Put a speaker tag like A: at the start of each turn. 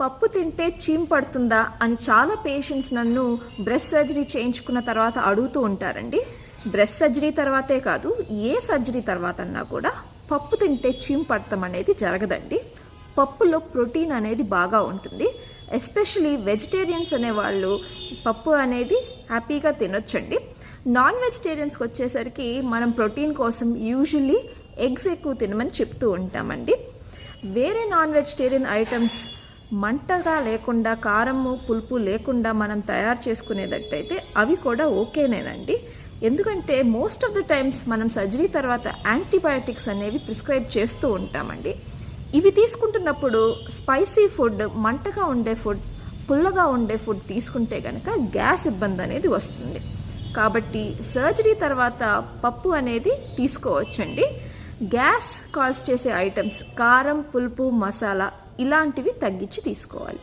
A: పప్పు తింటే చీమ్ పడుతుందా అని చాలా పేషెంట్స్ నన్ను బ్రెస్ట్ సర్జరీ చేయించుకున్న తర్వాత అడుగుతూ ఉంటారండి. బ్రెస్ట్ సర్జరీ తర్వాతే కాదు ఏ సర్జరీ తర్వాత అన్నా కూడా పప్పు తింటే చీమ్ పడతాం అనేది జరగదండి. పప్పులో ప్రోటీన్ అనేది బాగా ఉంటుంది. ఎస్పెషలీ వెజిటేరియన్స్ అనేవాళ్ళు పప్పు అనేది హ్యాపీగా తినొచ్చండి. నాన్ వెజిటేరియన్స్కి వచ్చేసరికి మనం ప్రోటీన్ కోసం యూజువల్లీ ఎగ్స్ ఎక్కువ తినమని చెప్తూ ఉంటామండి. వేరే నాన్ వెజిటేరియన్ ఐటమ్స్ మంటగా లేకుండా కారము పులుపు లేకుండా మనం తయారు చేసుకునేటట్టయితే అవి కూడా ఓకేనేనండి. ఎందుకంటే మోస్ట్ ఆఫ్ ద టైమ్స్ మనం సర్జరీ తర్వాత యాంటీబయాటిక్స్ అనేవి ప్రిస్క్రైబ్ చేస్తూ ఉంటామండి. ఇవి తీసుకుంటున్నప్పుడు స్పైసీ ఫుడ్ మంటగా ఉండే ఫుడ్ పుల్లగా ఉండే ఫుడ్ తీసుకుంటే కనుక గ్యాస్ ఇబ్బంది అనేది వస్తుంది. కాబట్టి సర్జరీ తర్వాత పప్పు అనేది తీసుకోవచ్చండి. గ్యాస్ కాజ్ చేసే ఐటమ్స్ కారం పులుపు మసాలా ఇలాంటివి తగ్గించి తీసుకోవాలి.